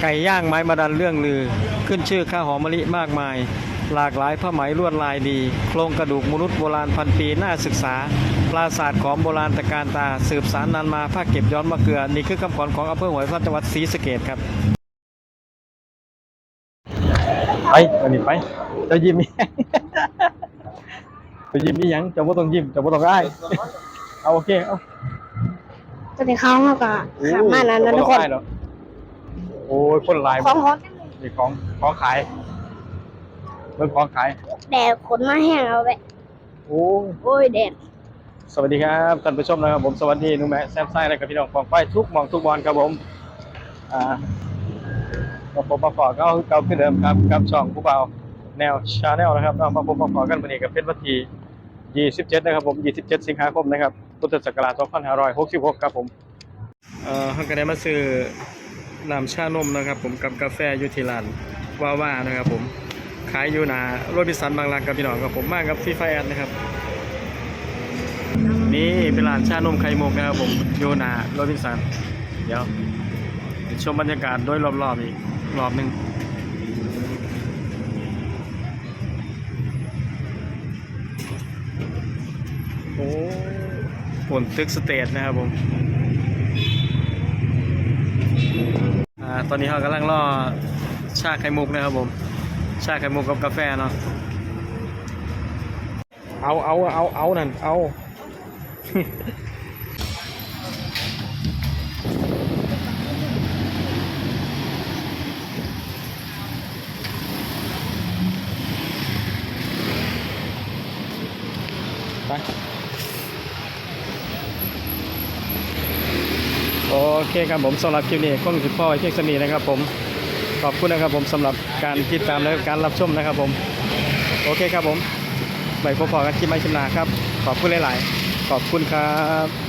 ไก่ย่างไม้มาดันเรื่องลือ ขึ้นชื่อข้าวหอมมะลิมากมาย หลากหลายผ้าไหมลวดลายดี โครงกระดูกมนุษย์โบราณพันปีน่าศึกษา ปราสาทของโบราณตะการตา สืบสารนานมาภาคเก็บย้อนมะเกลือ นี่คือคำขวัญของอำเภอหวยพันจังหวัดศรีสะเกดครับไปวันนี้ไปเจะยิ้มอีหยังจะยิ้มอีหยังจะบ่ต้องยิ้มจะบ่ต้องอ้ายเอาโอเคเอาสวัสดีครับพ่อกับสามารถนั้นนะทุกคน โอ้ยคนหลายของฮอตนี่ของของขายเบิ่งของขาย แดดขนมาแห้งเอาไปโอ้ยโอ้ยแดดสวัสดีครับท่านผู้ชมนะครับผมสวัสดีหนุ่มแม่แซมไซและกับพี่น้องฟองไฟทุกหมองทุกบอลครับผมอ่ามาพบมาขอก็เก่าขึ้นเดิมครับกับช่องผู้เบาแนวชาแนลนะครับเรามาพบมาขอกันวันนี้กับเป็นวันที่27 นะครับผม 27 สิงหาคมนะครับพุทธศักราช2566 ครับผมเอ่อเฮาก็ได้มาซื้อ น้ำชานมนะครับ ผมกับกาแฟยูที่ร้านว่าว่านะครับ ผมขายอยู่หนาโรบิสันบางรักกับพี่น้องครับผมมากับฟีไฟแอดนะครับ นี่เป็นร้านชานมไข่มุกนะครับ ผมโยนาโรบิสันเดี๋ยวชมบรรยากาศโดยรอบๆอีกรอบหนึ่งโอ้ฝนตึกสเตทนะครับผม ตอนนี้เขากำลังรอชาไข่มุกนะครับผม ชาไข่มุกกับกาแฟเนาะเอาเอาเอาเอานั่นเอาไป โอเคครับผมสำหรับคลิปนี้คงสิพ่อไว้เพียงสนีนะครับผมขอบคุณนะครับผมสำหรับการติดตามและการรับชมนะครับผม โอเคครับผมไปพบกันคลิปใหม่คลิปหน้าครับ ขอบคุณหลาย ๆ ขอบคุณครับ